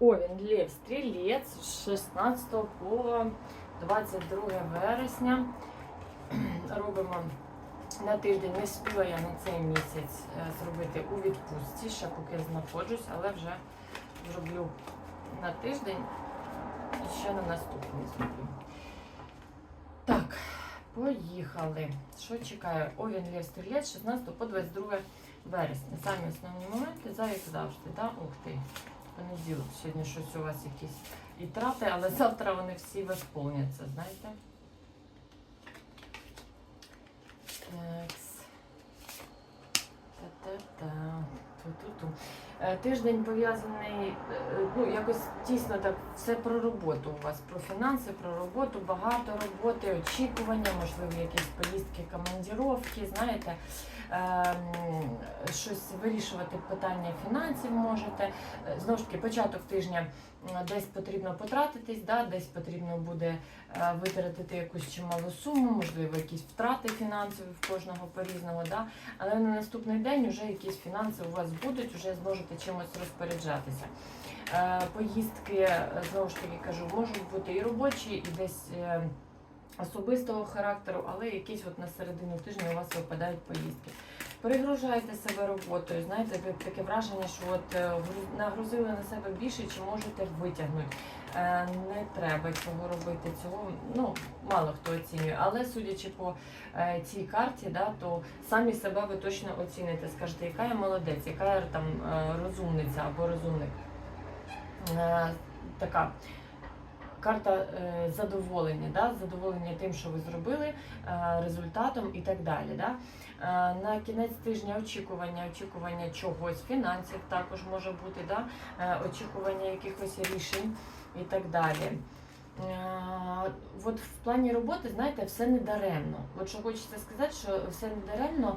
Овен Лев Стрілець з 16 по 22 вересня. Робимо на тиждень. Не спіла я на цей місяць е, зробити у відпустці, ще поки знаходжусь, але вже зроблю на тиждень і ще на наступний зроблю. Так, поїхали. Що чекаю? Овен Лев Стрілець з 16 по 22 вересня. Самі основні моменти, за як завжди. Да? Ух ти, понеділок. Сьогодні щось у вас якісь і трати, але завтра вони всі восполняться, знаєте? Тиждень пов'язаний, е, ну, якось тісно так, все про роботу у вас, про фінанси, про роботу, багато роботи, очікування, можливо, якісь поїздки, командіровки, знаєте, ем, щось вирішувати питання фінансів можете. Е, Знову ж таки, початок тижня десь потрібно потратитись, да, десь потрібно буде е, витратити якусь чималу суму, можливо, якісь втрати фінансові в кожного по-різному. Да? Але на наступний день вже якісь фінанси у вас будуть, вже зможете чимось розпоряджатися. Е, Поїздки, е, знову ж таки кажу, можуть бути і робочі, і десь. е, Особистого характеру, але якісь от на середину тижня у вас випадають поїздки. Перегружайте себе роботою. Знаєте, таке враження, що от е, нагрузили на себе більше, чи можете витягнути. Е, Не треба цього робити. Цього ну мало хто оцінює. Але судячи по е, цій карті, да, то самі себе ви точно оціните. Скажете, яка я молодець, яка я там розумниця або розумник. Така карта е, задоволення, да? задоволення тим, що ви зробили, е, результатом і так далі. Да? Е, на кінець тижня очікування, очікування чогось, фінансів також може бути, да? очікування якихось рішень і так далі. От в плані роботи, знаєте, все не даремно. От що хочеться сказати, що все не даремно.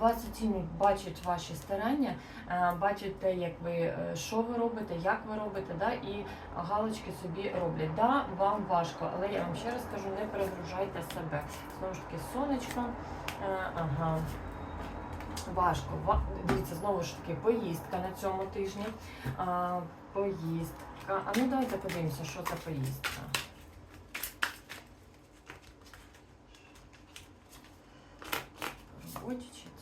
Вас оцінюють, бачать ваші старання, е, бачать те, як ви е, що ви робите, як ви робите, да, і галочки собі роблять. Да, вам важко, але я вам ще раз кажу, не перегружайте себе. Знову ж таки, сонечко. е, Ага. Важко. Дивіться, знову ж таки, поїздка на цьому тижні. А, поїздка. А ну давайте подивимося, що це поїздка. Роботі чи це? Мгм.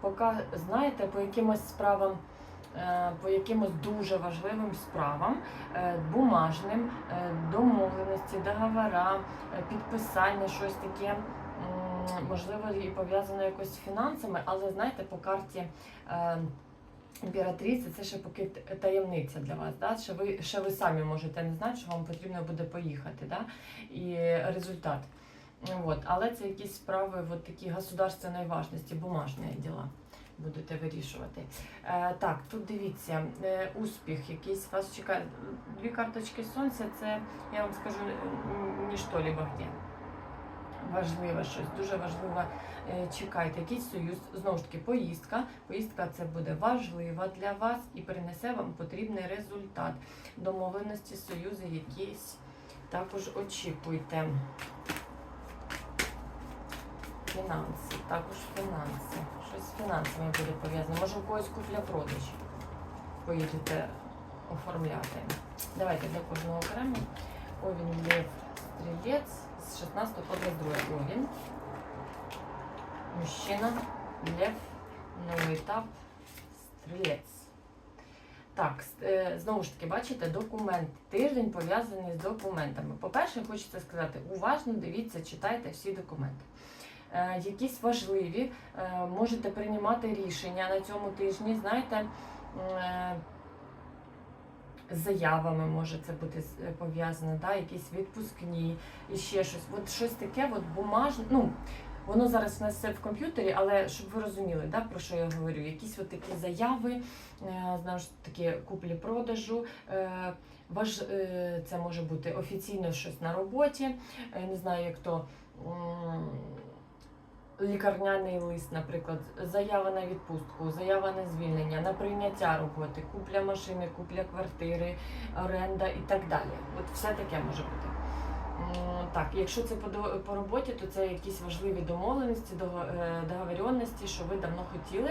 Поки, знаєте, по якимось справам, е, по якимось дуже важливим справам, е, бумажним, е, домовленості, договора, підписання, щось таке, можливо, і пов'язано якось з фінансами, але знаєте, по карті. Імператриця це ще поки таємниця для вас, да? ще, ви, ще ви самі можете не знати, що вам потрібно буде поїхати. Да? І результат. От. Але це якісь справи от такі государственної важності, бумажні діла будете вирішувати. Е, так, тут дивіться, е, успіх якийсь вас чекає. Дві карточки сонця це, я вам скажу, н- ніщо либо где. Важливе щось, дуже важливо. Е, Чекайте, якийсь союз, знову ж таки, поїздка. Поїздка це буде важлива для вас і принесе вам потрібний результат. Домовленості, союзи якісь також очікуйте. Фінанси, також фінанси. Щось з фінансами буде пов'язано. Може, у когось купля-продаж поїдете оформляти. Давайте для кожного окремо. Овін Лев Стрілець з 16 по 22 Овін. Мужчина, Лев, новий етап, Стрілець. Так, е, знову ж таки, бачите, документ. Тиждень пов'язаний з документами. По-перше, хочеться сказати, уважно дивіться, читайте всі документи. Е, якісь важливі, е, можете приймати рішення на цьому тижні, знаєте, е, з заявами може це бути пов'язано, да? якісь відпускні і ще щось. От щось таке, от бумажне. Ну, воно зараз у нас все в комп'ютері, але щоб ви розуміли, да, про що я говорю, якісь от такі заяви, знову ж таки, куплі-продажу. Важ, це може бути офіційно щось на роботі, не знаю, як то. Лікарняний лист, наприклад, заява на відпустку, заява на звільнення, на прийняття роботи, купля машини, купля квартири, оренда і так далі. От все таке може бути. Так, якщо це по, роботі, то це якісь важливі домовленості, е, договоренності, що ви давно хотіли,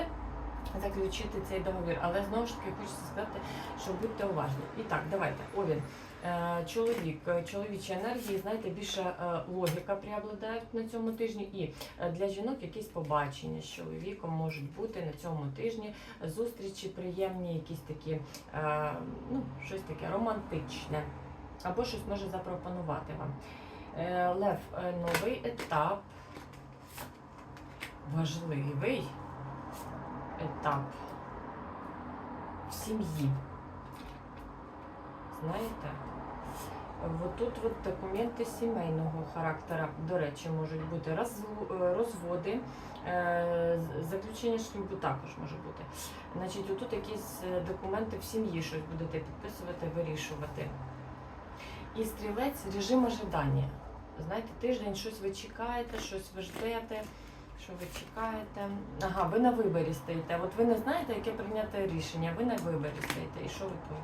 заключити цей договір. Але знову ж таки хочеться сказати, що будьте уважні. І так, давайте, Овін. Е, Чоловік, е, чоловічі енергії, знаєте, більше е, логіка преобладає на цьому тижні, і для жінок якісь побачення з чоловіком можуть бути на цьому тижні. Зустрічі приємні, якісь такі, ну, щось таке романтичне, або щось може запропонувати вам. Лев, новий етап, важливий етап в сім'ї. Знаєте? Тут от документи сімейного характера, до речі, можуть бути розводи, е, заключення шлюбу також може бути. Значить, отут якісь е, документи в сім'ї щось будете підписувати, вирішувати. І стрілець режим ожидання. Знаєте, тиждень щось ви чекаєте, щось ви ждете, що ви чекаєте. Ага, ви на виборі стоїте. От ви не знаєте, яке прийняти рішення, ви на виборі стоїте. І що ви тут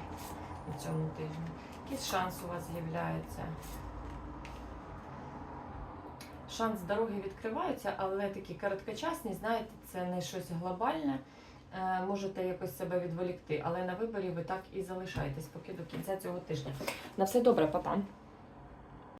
на цьому тижні? Якийсь шанс у вас з'являється. Шанс дороги відкриваються, але такі короткочасні, знаєте, це не щось глобальне. Е, Можете якось себе відволікти, але на виборі ви так і залишаєтесь поки до кінця цього тижня. На все добре, папа.